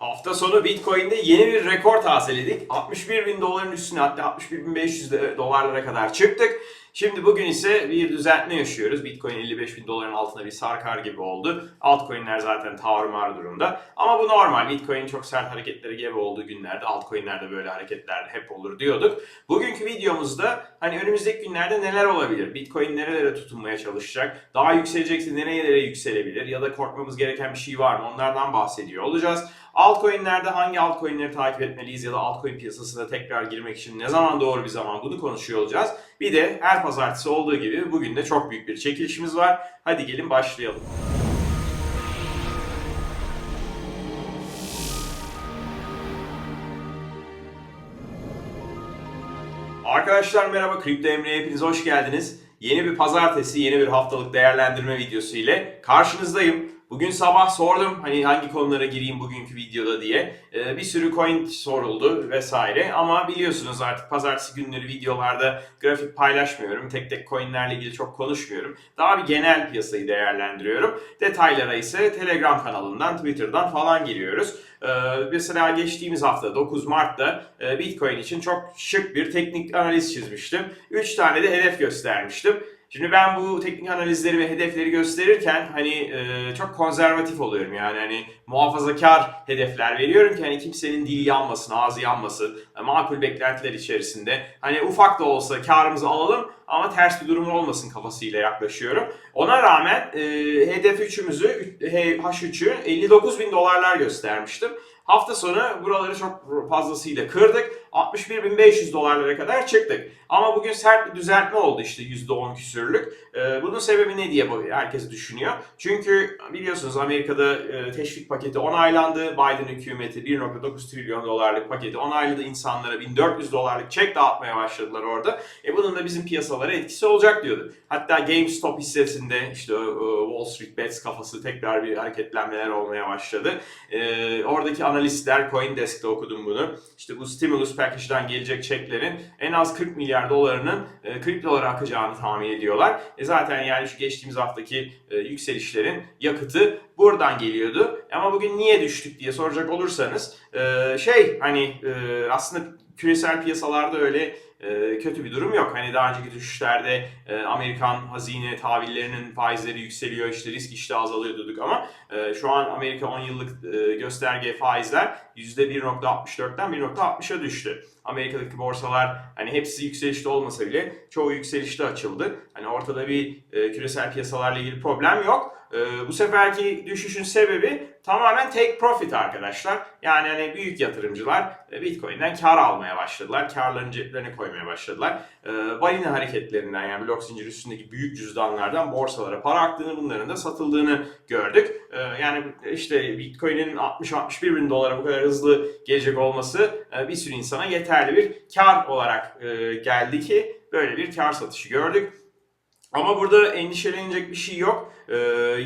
Hafta sonu Bitcoin'de yeni bir rekor tazeledik. 61 bin doların üstüne hatta 61 bin 500 de- dolarlara kadar çıktık. Şimdi bugün ise bir düzeltme yaşıyoruz. Bitcoin 55 bin doların altına bir sarkar gibi oldu. Altcoin'ler zaten tarumar durumda. Ama bu normal. Bitcoin'in çok sert hareketleri gibi olduğu günlerde altcoin'lerde böyle hareketler hep olur diyorduk. Bugünkü videomuzda hani önümüzdeki günlerde neler olabilir? Bitcoin nerelere tutunmaya çalışacak? Daha yükselecekse nerelere yükselebilir? Ya da korkmamız gereken bir şey var mı? Onlardan bahsediyor olacağız. Altcoin'lerde hangi altcoin'leri takip etmeliyiz ya da altcoin piyasasına tekrar girmek için ne zaman doğru bir zaman bunu konuşuyor olacağız. Bir de her pazartesi olduğu gibi bugün de çok büyük bir çekilişimiz var. Hadi gelin başlayalım. Arkadaşlar merhaba, Kripto Emre'ye hepiniz hoş geldiniz. Yeni bir pazartesi, yeni bir haftalık değerlendirme videosu ile karşınızdayım. Bugün sabah sordum hani hangi konulara gireyim bugünkü videoda diye. Ee, bir sürü coin soruldu vesaire ama biliyorsunuz artık pazartesi günleri videolarda grafik paylaşmıyorum. Tek tek coinlerle ilgili çok konuşmuyorum. Daha bir genel piyasayı değerlendiriyorum. Detaylara ise Telegram kanalından, Twitter'dan falan giriyoruz. Ee, mesela geçtiğimiz hafta 9 Mart'ta e, Bitcoin için çok şık bir teknik analiz çizmiştim. 3 tane de hedef göstermiştim. Şimdi ben bu teknik analizleri ve hedefleri gösterirken hani e, çok konservatif oluyorum yani hani muhafazakar hedefler veriyorum ki hani kimsenin dili yanmasın, ağzı yanmasın, e, makul beklentiler içerisinde hani ufak da olsa karımızı alalım ama ters bir durum olmasın kafasıyla yaklaşıyorum. Ona rağmen e, hedef 3'ümüzü H3'ü 59 bin dolarlar göstermiştim. Hafta sonu buraları çok fazlasıyla kırdık. 61.500 dolarlara kadar çıktık. Ama bugün sert bir düzeltme oldu işte %10 küsürlük. Ee, bunun sebebi ne diye herkes düşünüyor. Çünkü biliyorsunuz Amerika'da e, teşvik paketi onaylandı. Biden hükümeti 1.9 trilyon dolarlık paketi onayladı. İnsanlara 1400 dolarlık çek dağıtmaya başladılar orada. E bunun da bizim piyasalara etkisi olacak diyordu. Hatta GameStop hissesinde işte o Wall Street Bets kafası tekrar bir hareketlenmeler olmaya başladı. Ee, oradaki analistler CoinDesk'te okudum bunu. İşte bu stimulus package'dan gelecek çeklerin en az 40 milyar dolarının e, kriptolara akacağını tahmin ediyorlar. E zaten yani şu geçtiğimiz haftaki e, yükselişlerin yakıtı buradan geliyordu. Ama bugün niye düştük diye soracak olursanız e, şey hani e, aslında küresel piyasalarda öyle e, kötü bir durum yok. Hani daha önceki düşüşlerde e, Amerikan hazine tahvillerinin faizleri yükseliyor, işte risk işte azalıyor dedik ama e, şu an Amerika 10 yıllık e, gösterge faizler %1.64'ten 1.60'a düştü. Amerika'daki borsalar hani hepsi yükselişte olmasa bile çoğu yükselişte açıldı. Hani ortada bir e, küresel piyasalarla ilgili problem yok. E, bu seferki düşüşün sebebi tamamen take profit arkadaşlar. Yani hani büyük yatırımcılar e, Bitcoin'den kar almaya başladılar. Karlarını ceplerine koymaya başladılar. E, balina hareketlerinden yani blok zinciri üstündeki büyük cüzdanlardan borsalara para aktığını bunların da satıldığını gördük. E, yani işte Bitcoin'in 60-61 bin dolara bu kadar hızlı gelecek olması e, bir sürü insana yeterli bir kar olarak e, geldi ki böyle bir kar satışı gördük. Ama burada endişelenecek bir şey yok. Ee,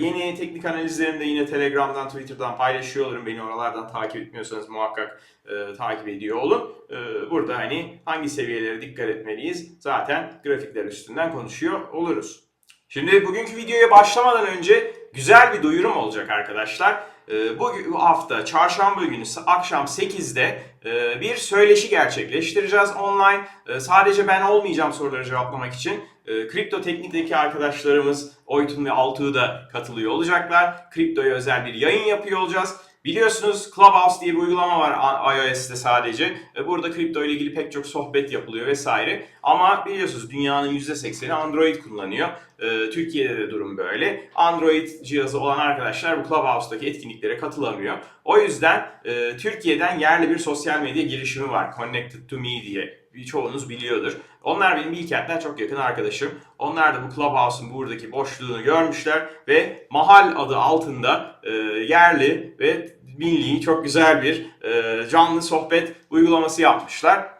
yeni teknik analizlerimi de yine Telegram'dan, Twitter'dan paylaşıyor olurum. Beni oralardan takip etmiyorsanız muhakkak e, takip ediyor olun. Ee, burada hani hangi seviyelere dikkat etmeliyiz zaten grafikler üstünden konuşuyor oluruz. Şimdi bugünkü videoya başlamadan önce güzel bir duyurum olacak arkadaşlar. Ee, Bu bu hafta çarşamba günü akşam 8'de e, bir söyleşi gerçekleştireceğiz online. E, Sadece ben olmayacağım soruları cevaplamak için. E, Kripto Teknik'teki arkadaşlarımız Oytun ve Altuğ da katılıyor olacaklar. Kriptoya özel bir yayın yapıyor olacağız. Biliyorsunuz Clubhouse diye bir uygulama var iOS'te sadece. E, Burada kripto ile ilgili pek çok sohbet yapılıyor vesaire. Ama biliyorsunuz dünyanın %80'i Android kullanıyor. E, Türkiye'de de durum böyle. Android cihazı olan arkadaşlar bu Clubhouse'daki etkinliklere katılamıyor. O yüzden e, Türkiye'den yerli bir sosyal medya girişimi var. Connected to Me diye. Çoğunuz biliyordur. Onlar benim Bilkent'ten çok yakın arkadaşım. Onlar da bu Clubhouse'un buradaki boşluğunu görmüşler ve Mahal adı altında e, yerli ve milli çok güzel bir e, canlı sohbet uygulaması yapmışlar.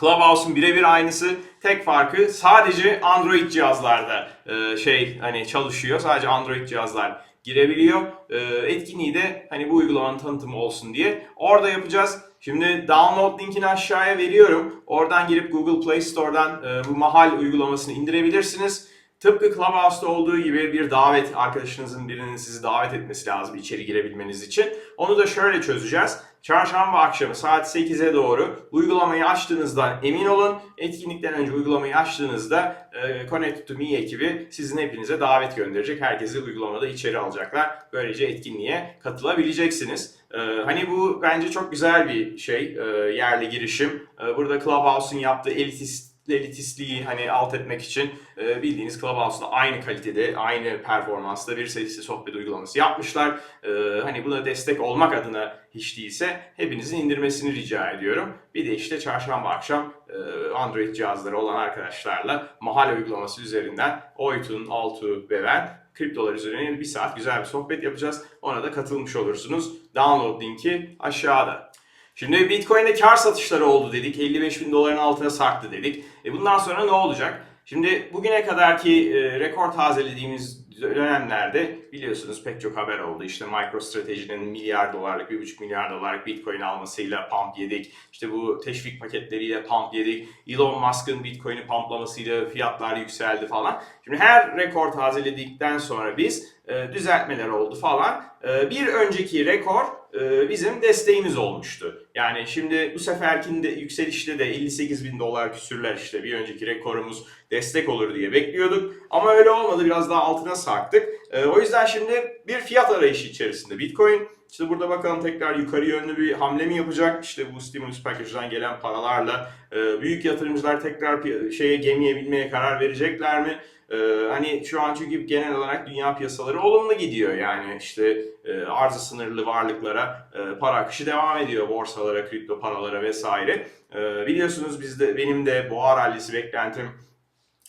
Clubhouse'un birebir aynısı. Tek farkı sadece Android cihazlarda e, şey hani çalışıyor. Sadece Android cihazlar girebiliyor. E, etkinliği de hani bu uygulamanın tanıtımı olsun diye orada yapacağız. Şimdi download linkini aşağıya veriyorum. Oradan girip Google Play Store'dan e, bu mahal uygulamasını indirebilirsiniz. Tıpkı Clubhouse'da olduğu gibi bir davet, arkadaşınızın birinin sizi davet etmesi lazım içeri girebilmeniz için. Onu da şöyle çözeceğiz. Çarşamba akşamı saat 8'e doğru uygulamayı açtığınızdan emin olun. Etkinlikten önce uygulamayı açtığınızda e, Connect to Me ekibi sizin hepinize davet gönderecek. Herkesi uygulamada içeri alacaklar. Böylece etkinliğe katılabileceksiniz. E, hani bu bence çok güzel bir şey, e, yerli girişim. E, burada Clubhouse'un yaptığı elitist elitistliği hani alt etmek için e, bildiğiniz Clubhouse'da aynı kalitede, aynı performansta bir sesli sohbet uygulaması yapmışlar. E, hani buna destek olmak adına hiç değilse hepinizin indirmesini rica ediyorum. Bir de işte çarşamba akşam e, Android cihazları olan arkadaşlarla mahalle uygulaması üzerinden Oytun, Altu ve ben kriptolar üzerine bir saat güzel bir sohbet yapacağız. Ona da katılmış olursunuz. Download linki aşağıda. Şimdi Bitcoin'de kar satışları oldu dedik. 55 bin doların altına sarktı dedik. E bundan sonra ne olacak? Şimdi bugüne kadarki e, rekor tazelediğimiz dönemlerde biliyorsunuz pek çok haber oldu. İşte MicroStrategy'nin milyar dolarlık, 1,5 milyar dolarlık Bitcoin almasıyla pump yedik. İşte bu teşvik paketleriyle pump yedik. Elon Musk'ın Bitcoin'i pumplamasıyla fiyatlar yükseldi falan. Şimdi her rekor tazeledikten sonra biz e, düzeltmeler oldu falan. E, bir önceki rekor e, bizim desteğimiz olmuştu. Yani şimdi bu seferkinde yükselişte de 58 bin dolar küsürler işte bir önceki rekorumuz destek olur diye bekliyorduk. Ama öyle olmadı biraz daha altına sarktık. E, o yüzden şimdi bir fiyat arayışı içerisinde Bitcoin. İşte burada bakalım tekrar yukarı yönlü bir hamle mi yapacak? İşte bu stimulus package'dan gelen paralarla e, büyük yatırımcılar tekrar şeye gemiye binmeye karar verecekler mi? Ee, hani şu an çünkü genel olarak dünya piyasaları olumlu gidiyor yani işte e, arzı sınırlı varlıklara e, para akışı devam ediyor borsalara, kripto paralara vesaire. E, biliyorsunuz bizde benim de boğa rallisi beklentim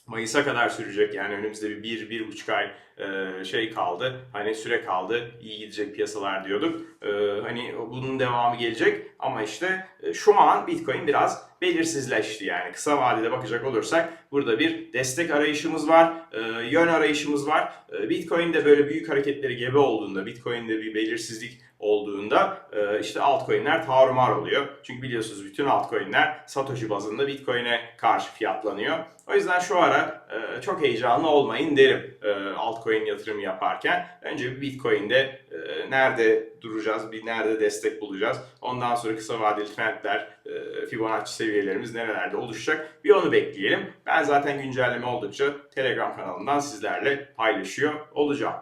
Mayıs'a kadar sürecek yani önümüzde bir, bir, bir buçuk ay e, şey kaldı. Hani süre kaldı. iyi gidecek piyasalar diyorduk. E, hani bunun devamı gelecek ama işte e, şu an Bitcoin biraz belirsizleşti yani. Kısa vadede bakacak olursak burada bir destek arayışımız var. e, yön arayışımız var. E, Bitcoin'de böyle büyük hareketleri gebe olduğunda, Bitcoin'de bir belirsizlik olduğunda e, işte altcoin'ler tarumar oluyor. Çünkü biliyorsunuz bütün altcoin'ler Satoshi bazında Bitcoin'e karşı fiyatlanıyor. O yüzden şu ara e, çok heyecanlı olmayın derim e, altcoin yatırımı yaparken. Önce bir Bitcoin'de nerede duracağız, bir nerede destek bulacağız. Ondan sonra kısa vadeli trendler, Fibonacci seviyelerimiz nerelerde oluşacak bir onu bekleyelim. Ben zaten güncelleme oldukça Telegram kanalından sizlerle paylaşıyor olacağım.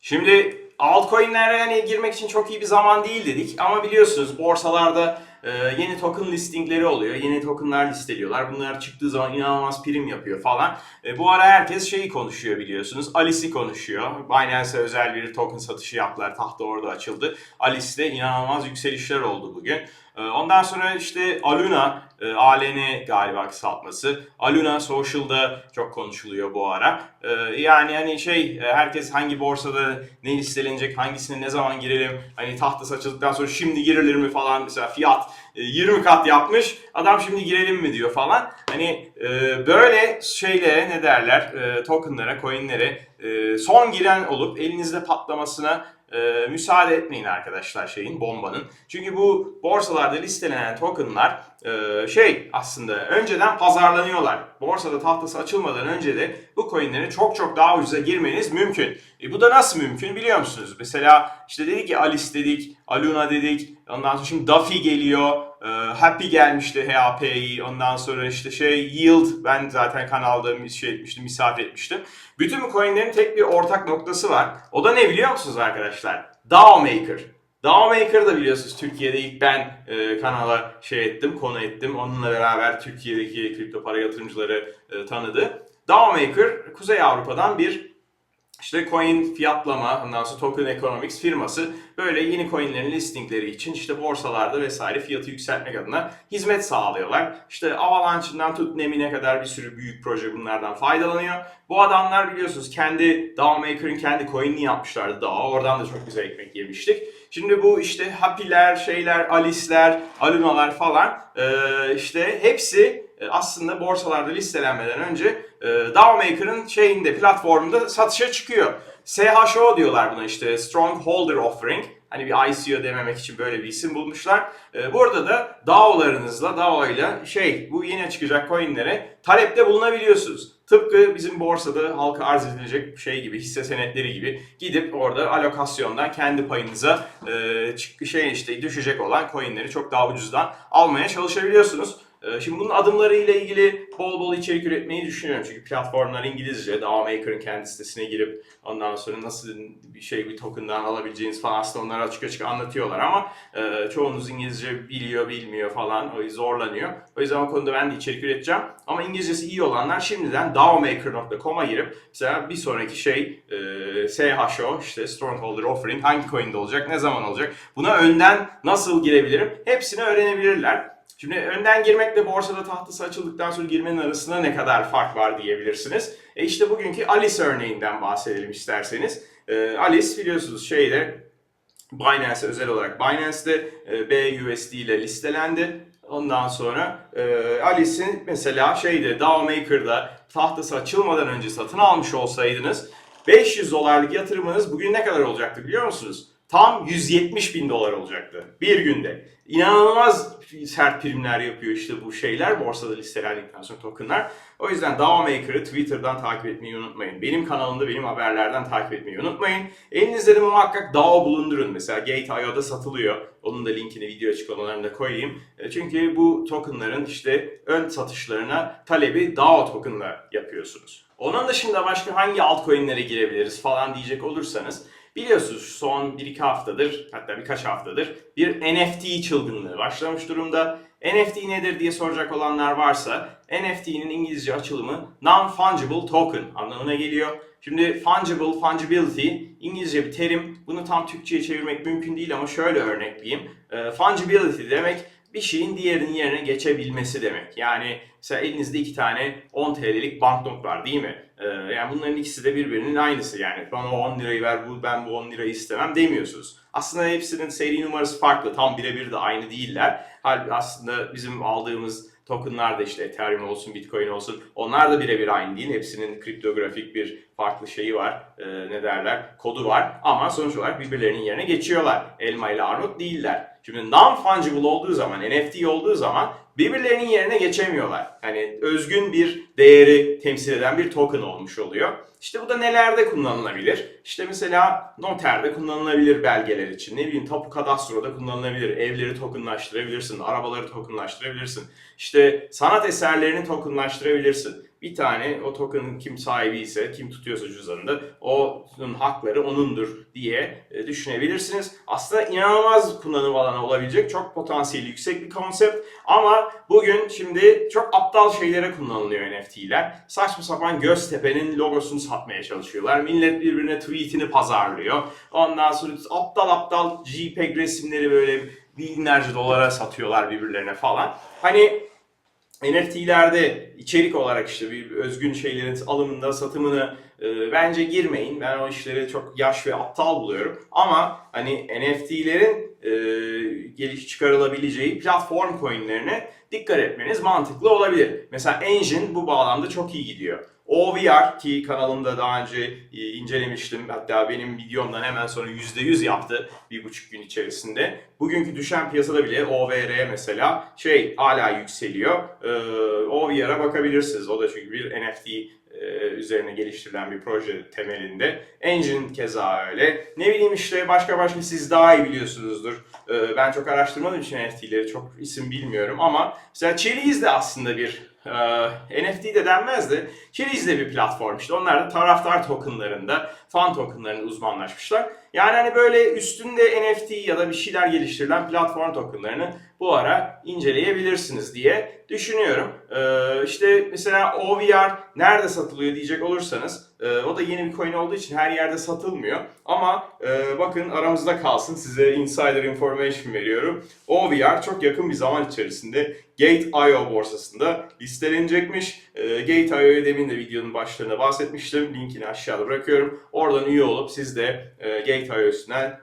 Şimdi altcoin'lere hani girmek için çok iyi bir zaman değil dedik ama biliyorsunuz borsalarda e, yeni token listingleri oluyor. Yeni tokenlar listeliyorlar. Bunlar çıktığı zaman inanılmaz prim yapıyor falan. E, bu ara herkes şeyi konuşuyor biliyorsunuz. Alice'i konuşuyor. Binance'e özel bir token satışı yaptılar. Tahta orada açıldı. Alice'de inanılmaz yükselişler oldu bugün. E, ondan sonra işte Aluna, e, ALN galiba kısaltması. Aluna Social'da çok konuşuluyor bu ara. E, yani hani şey e, herkes hangi borsada ne listelenecek, hangisine ne zaman girelim, hani tahtası açıldıktan sonra şimdi girilir mi falan mesela fiyat e, 20 kat yapmış, adam şimdi girelim mi diyor falan. Hani e, böyle şeylere ne derler, e, tokenlara, coinlere e, son giren olup elinizde patlamasına e, müsaade etmeyin arkadaşlar şeyin, bombanın. Çünkü bu borsalarda listelenen tokenlar e, şey aslında önceden pazarlanıyorlar. Borsada tahtası açılmadan önce de bu coinlere çok çok daha ucuza girmeniz mümkün. E, bu da nasıl mümkün biliyor musunuz? Mesela işte dedik ki Alice dedik, Aluna dedik, ondan sonra şimdi Duffy geliyor, e, Happy gelmişti HAP'yi, ondan sonra işte şey Yield ben zaten kanalda şey etmiştim, misafir etmiştim. Bütün bu coinlerin tek bir ortak noktası var. O da ne biliyor musunuz arkadaşlar? DAO Maker. DAO Maker da biliyorsunuz Türkiye'de ilk ben e, kanala şey ettim, konu ettim. Onunla beraber Türkiye'deki kripto para yatırımcıları e, tanıdı. DAO Maker Kuzey Avrupa'dan bir işte coin fiyatlama, ondan sonra token economics firması böyle yeni coinlerin listingleri için işte borsalarda vesaire fiyatı yükseltmek adına hizmet sağlıyorlar. İşte Avalanche'ından tut Nemi'ne kadar bir sürü büyük proje bunlardan faydalanıyor. Bu adamlar biliyorsunuz kendi DAO Maker'ın kendi coin'ini yapmışlardı DAO. Oradan da çok güzel ekmek yemiştik. Şimdi bu işte Happy'ler, şeyler, Alice'ler, Aluna'lar falan işte hepsi aslında borsalarda listelenmeden önce e, DAO Maker'ın şeyinde platformunda satışa çıkıyor. SHO diyorlar buna işte Strongholder Offering. Hani bir ICO dememek için böyle bir isim bulmuşlar. E, burada da DAO'larınızla, DAO ile şey bu yeni çıkacak coinlere talepte bulunabiliyorsunuz. Tıpkı bizim borsada halka arz edilecek şey gibi, hisse senetleri gibi gidip orada alokasyondan kendi payınıza e, şey işte düşecek olan coinleri çok daha ucuzdan almaya çalışabiliyorsunuz. E, Şimdi bunun adımlarıyla ilgili bol bol içerik üretmeyi düşünüyorum. Çünkü platformlar İngilizce. DAO Maker'ın kendi sitesine girip ondan sonra nasıl bir şey bir token'dan alabileceğiniz falan aslında onları açık açık anlatıyorlar ama e, çoğunuz İngilizce biliyor bilmiyor falan o zorlanıyor. O yüzden o konuda ben de içerik üreteceğim. Ama İngilizcesi iyi olanlar şimdiden daomaker.com'a girip mesela bir sonraki şey e, SHO işte Strongholder Offering hangi coin'de olacak, ne zaman olacak buna önden nasıl girebilirim hepsini öğrenebilirler. Şimdi önden girmekle borsada tahtası açıldıktan sonra girmenin arasında ne kadar fark var diyebilirsiniz. E işte bugünkü Alice örneğinden bahsedelim isterseniz. E, Alice biliyorsunuz şeyde Binance özel olarak Binance'de e, BUSD ile listelendi. Ondan sonra e, Alice'in mesela şeyde DAO Maker'da tahtası açılmadan önce satın almış olsaydınız 500 dolarlık yatırımınız bugün ne kadar olacaktı biliyor musunuz? Tam 170 bin dolar olacaktı bir günde. İnanılmaz sert primler yapıyor işte bu şeyler borsada listelendikten sonra tokenlar. O yüzden DAO Maker'ı Twitter'dan takip etmeyi unutmayın. Benim kanalımda benim haberlerden takip etmeyi unutmayın. Elinizde de muhakkak DAO bulundurun. Mesela Gate.io'da satılıyor. Onun da linkini video açıklamalarına koyayım. E, Çünkü bu tokenların işte ön satışlarına talebi DAO tokenla yapıyorsunuz. Onun dışında başka hangi altcoin'lere girebiliriz falan diyecek olursanız Biliyorsunuz son 1-2 haftadır hatta birkaç haftadır bir NFT çılgınlığı başlamış durumda. NFT nedir diye soracak olanlar varsa NFT'nin İngilizce açılımı Non-Fungible Token anlamına geliyor. Şimdi fungible, fungibility İngilizce bir terim. Bunu tam Türkçe'ye çevirmek mümkün değil ama şöyle örnekleyeyim. Ee, fungibility demek bir şeyin diğerinin yerine geçebilmesi demek. Yani mesela elinizde iki tane 10 TL'lik banknot var değil mi? Ee, yani bunların ikisi de birbirinin aynısı yani. Bana o 10 lirayı ver, bu ben bu 10 lirayı istemem demiyorsunuz. Aslında hepsinin seri numarası farklı. Tam birebir de aynı değiller. Halbuki aslında bizim aldığımız tokenlar da işte Ethereum olsun, Bitcoin olsun onlar da birebir aynı değil. Hepsinin kriptografik bir farklı şeyi var. Ee, ne derler? Kodu var. Ama sonuç olarak birbirlerinin yerine geçiyorlar. Elma ile armut değiller. Şimdi non-fungible olduğu zaman, NFT olduğu zaman birbirlerinin yerine geçemiyorlar. Yani özgün bir değeri temsil eden bir token olmuş oluyor. İşte bu da nelerde kullanılabilir? İşte mesela noterde kullanılabilir belgeler için. Ne bileyim tapu kadastroda kullanılabilir. Evleri tokenlaştırabilirsin, arabaları tokenlaştırabilirsin. İşte sanat eserlerini tokenlaştırabilirsin. Bir tane o token'ın kim sahibi ise, kim tutuyorsa cüzdanında onun hakları onundur diye e, düşünebilirsiniz. Aslında inanılmaz kullanım alanı olabilecek çok potansiyeli yüksek bir konsept ama bugün şimdi çok aptal şeylere kullanılıyor NFT'ler. Saçma sapan Göztepe'nin logosunu satmaya çalışıyorlar. Millet birbirine tweetini pazarlıyor. Ondan sonra aptal aptal JPEG resimleri böyle binlerce dolara satıyorlar birbirlerine falan. Hani NFT'lerde içerik olarak işte bir özgün şeylerin alımında, satımını e, bence girmeyin. Ben o işleri çok yaş ve aptal buluyorum. Ama hani NFT'lerin e, geliş çıkarılabileceği platform coinlerine dikkat etmeniz mantıklı olabilir. Mesela Engine bu bağlamda çok iyi gidiyor. OVR ki kanalımda daha önce e, incelemiştim. Hatta benim videomdan hemen sonra %100 yaptı bir buçuk gün içerisinde. Bugünkü düşen piyasada bile OVR mesela şey hala yükseliyor. Ee, OVR'a bakabilirsiniz. O da çünkü bir NFT üzerine geliştirilen bir proje temelinde. Engine keza öyle. Ne bileyim işte başka başka siz daha iyi biliyorsunuzdur. Ee, ben çok araştırmadığım için NFT'leri çok isim bilmiyorum ama mesela Chiliz de aslında bir e, NFT de denmez de Chiliz de bir platform işte. Onlar da taraftar tokenlarında, fan tokenlarında uzmanlaşmışlar. Yani hani böyle üstünde NFT ya da bir şeyler geliştirilen platform tokenlarını bu ara inceleyebilirsiniz diye düşünüyorum. Ee, işte mesela OVR nerede satılıyor diyecek olursanız e, o da yeni bir coin olduğu için her yerde satılmıyor. Ama e, bakın aramızda kalsın size insider information veriyorum. OVR çok yakın bir zaman içerisinde Gate.io borsasında listelenecekmiş. E, Gate.io'yu demin de videonun başlarında bahsetmiştim. Linkini aşağıda bırakıyorum. Oradan üye olup siz de e, Gate.io üstünden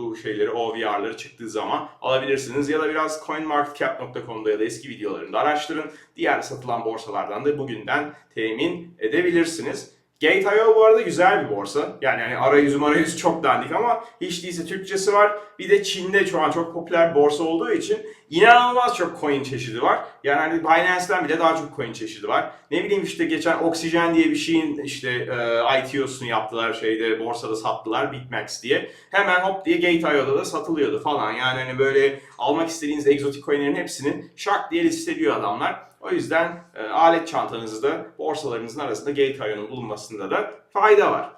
bu şeyleri, OVR'ları çıktığı zaman alabilirsiniz. Ya da biraz coinmarketcap.com'da ya da eski videolarında araştırın. Diğer satılan borsalardan da bugünden temin edebilirsiniz. Gate.io bu arada güzel bir borsa. Yani hani arayüzü marayüzü çok dandik ama hiç değilse Türkçesi var. Bir de Çin'de şu an çok popüler borsa olduğu için inanılmaz çok coin çeşidi var. Yani hani Binance'den bile daha çok coin çeşidi var. Ne bileyim işte geçen Oxygen diye bir şeyin işte e, ITO'sunu yaptılar şeyde borsada sattılar Bitmax diye. Hemen hop diye Gate.io'da da satılıyordu falan. Yani hani böyle almak istediğiniz egzotik coinlerin hepsini şak diye listeliyor adamlar. O yüzden e, alet çantanızda borsalarınızın arasında Gate.io'nun bulunmasında da fayda var.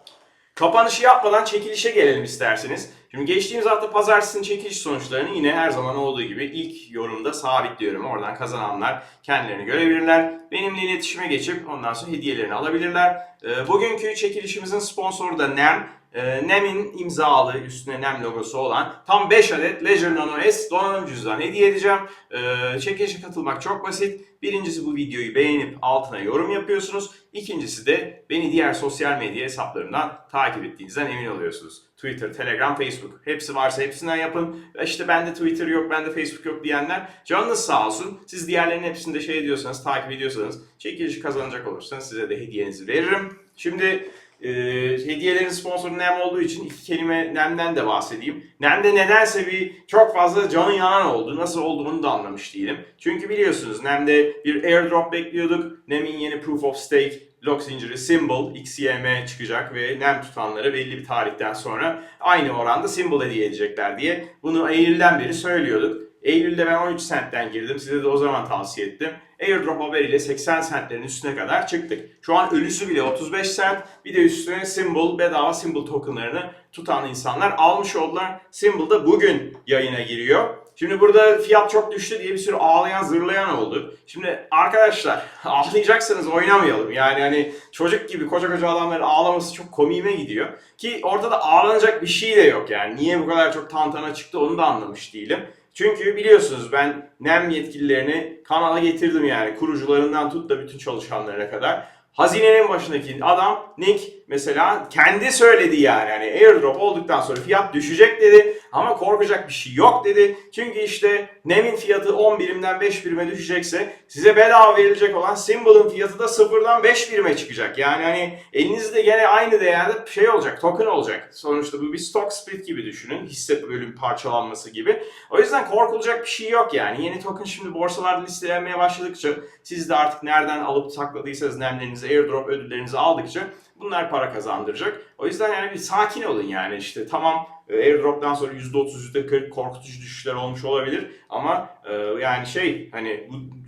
Kapanışı yapmadan çekilişe gelelim isterseniz. Şimdi geçtiğimiz hafta pazartesinin çekiliş sonuçlarını yine her zaman olduğu gibi ilk yorumda sabitliyorum. Oradan kazananlar kendilerini görebilirler. Benimle iletişime geçip ondan sonra hediyelerini alabilirler. E, bugünkü çekilişimizin sponsoru da NEM. E, NEM'in imzalı üstüne NEM logosu olan tam 5 adet Ledger Nano S donanım cüzdan hediye edeceğim. E, çekilişe katılmak çok basit. Birincisi bu videoyu beğenip altına yorum yapıyorsunuz. İkincisi de beni diğer sosyal medya hesaplarımdan takip ettiğinizden emin oluyorsunuz. Twitter, Telegram, Facebook. Hepsi varsa hepsinden yapın. İşte bende Twitter yok, bende Facebook yok diyenler canınız sağ olsun. Siz diğerlerinin hepsinde şey ediyorsanız, takip ediyorsanız, çekilişi kazanacak olursanız size de hediyenizi veririm. Şimdi e, hediyelerin sponsoru NEM olduğu için iki kelime NEM'den de bahsedeyim. NEM'de nedense bir çok fazla canı yanan oldu. Nasıl olduğunu da anlamış değilim. Çünkü biliyorsunuz NEM'de bir airdrop bekliyorduk. NEM'in yeni Proof of Stake blok zinciri Symbol XYM çıkacak ve NEM tutanları belli bir tarihten sonra aynı oranda Symbol hediye edecekler diye bunu Eylül'den beri söylüyorduk. Eylül'de ben 13 centten girdim. Size de o zaman tavsiye ettim. Airdrop haberiyle 80 centlerin üstüne kadar çıktık. Şu an ölüsü bile 35 cent. Bir de üstüne Symbol, bedava Symbol tokenlarını tutan insanlar almış oldular. Symbol da bugün yayına giriyor. Şimdi burada fiyat çok düştü diye bir sürü ağlayan zırlayan oldu. Şimdi arkadaşlar ağlayacaksanız oynamayalım. Yani hani çocuk gibi koca koca adamların ağlaması çok komiğime gidiyor. Ki ortada ağlanacak bir şey de yok yani. Niye bu kadar çok tantana çıktı onu da anlamış değilim. Çünkü biliyorsunuz ben NEM yetkililerini kanala getirdim yani kurucularından tut da bütün çalışanlarına kadar. Hazinenin başındaki adam Nick mesela kendi söyledi yani. yani airdrop olduktan sonra fiyat düşecek dedi ama korkacak bir şey yok dedi. Çünkü işte NEM'in fiyatı 10 birimden 5 birime düşecekse size bedava verilecek olan Symbol'ın fiyatı da sıfırdan 5 birime çıkacak. Yani hani elinizde gene aynı değerde şey olacak, token olacak. Sonuçta bu bir stock split gibi düşünün. Hisse bölüm parçalanması gibi. O yüzden korkulacak bir şey yok yani. Yeni token şimdi borsalarda listelenmeye başladıkça siz de artık nereden alıp sakladıysanız nemlerinizi, airdrop ödüllerinizi aldıkça bunlar para kazandıracak. O yüzden yani bir sakin olun yani işte tamam e, airdrop'tan sonra %30, %40 korkutucu düşüşler olmuş olabilir ama e, yani şey hani bu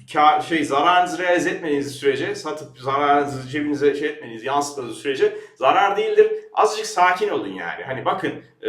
şey zararınızı realize etmediğiniz sürece satıp zararınızı cebinize şey etmediğiniz yansıtmadığınız sürece zarar değildir. Azıcık sakin olun yani. Hani bakın e,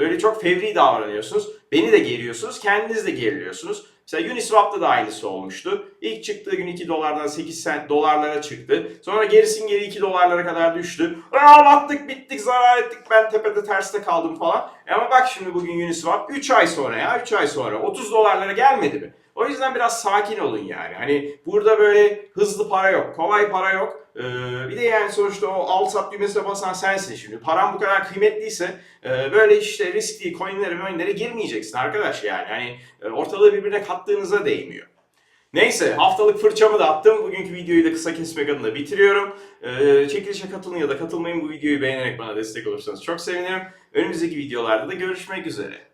böyle çok fevri davranıyorsunuz. Beni de geriyorsunuz. Kendiniz de geriliyorsunuz. Mesela Uniswap'ta da aynısı olmuştu. İlk çıktığı gün 2 dolardan 8 sent dolarlara çıktı. Sonra gerisin geri 2 dolarlara kadar düştü. Aa battık bittik zarar ettik ben tepede terste kaldım falan. E ama bak şimdi bugün Uniswap 3 ay sonra ya 3 ay sonra 30 dolarlara gelmedi mi? O yüzden biraz sakin olun yani. Hani burada böyle hızlı para yok, kolay para yok. Ee, bir de yani sonuçta o al sat düğmesine basan sensin şimdi. Paran bu kadar kıymetliyse e, böyle işte riskli coinlere coinlere girmeyeceksin arkadaş yani. Hani e, ortalığı birbirine kattığınıza değmiyor. Neyse haftalık fırçamı da attım. Bugünkü videoyu da kısa kesmek adına bitiriyorum. Ee, çekilişe katılın ya da katılmayın bu videoyu beğenerek bana destek olursanız çok sevinirim. Önümüzdeki videolarda da görüşmek üzere.